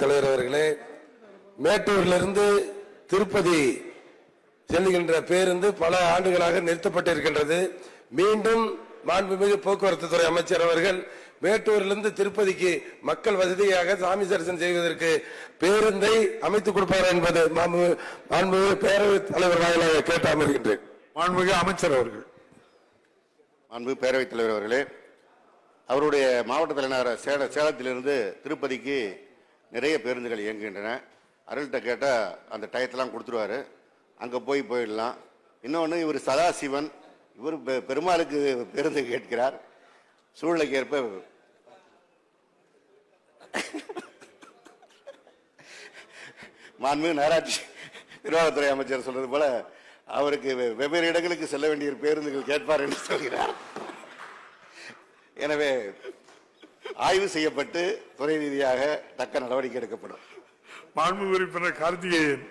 தலைவர் அவர்களே மேட்டூரிலிருந்து திருப்பதி செல்லுகின்ற பேருந்து பல ஆண்டுகளாக நிறுத்தப்பட்டிருக்கின்றது. மீண்டும் மாண்புமிகு போக்குவரத்து துறை அமைச்சர் அவர்கள் மேட்டூரிலிருந்து திருப்பதிக்கு மக்கள் வசதியாக சாமி தரிசனம் செய்வதற்கு பேருந்தை அமைத்துக் கொடுப்பார் என்பது மாண்பு- மாண்புமிகு பேரவைத் தலைவர் வாயிலாக கேட்டு அமர்கின்றேன் மாண்புமிகு அமைச்சர் அவர்கள். அன்பு பேரவைத் தலைவர் அவர்களே அவருடைய மாவட்ட தலைநகர சேல சேலத்திலிருந்து திருப்பதிக்கு நிறைய பேருந்துகள் இயங்குகின்றன. அருள்கிட்ட கேட்டால் அந்த டயத்தெல்லாம் கொடுத்துருவாரு. அங்கே போய் போயிடலாம். இன்னொன்று இவர் சதாசிவன். இவர் பெ- பெருமாளுக்கு பேருந்து கேட்கிறார். சூழ்நிலைக்கு ஏற்ப மாண்புமிகு நகராட்சி நிர்வாகத்துறை அமைச்சர் சொல்றது போல அவருக்கு வெ- வெவ்வேறு இடங்களுக்கு செல்ல வேண்டிய பேருந்துகள் கேட்பார் என்று சொல்கிறார். எனவே ஆய்வு செய்யப்பட்டு துறை ரீதியாக தக்க நடவடிக்கை எடுக்கப்படும். மாண்பு உறுப்பினர் கார்த்திகேயன்.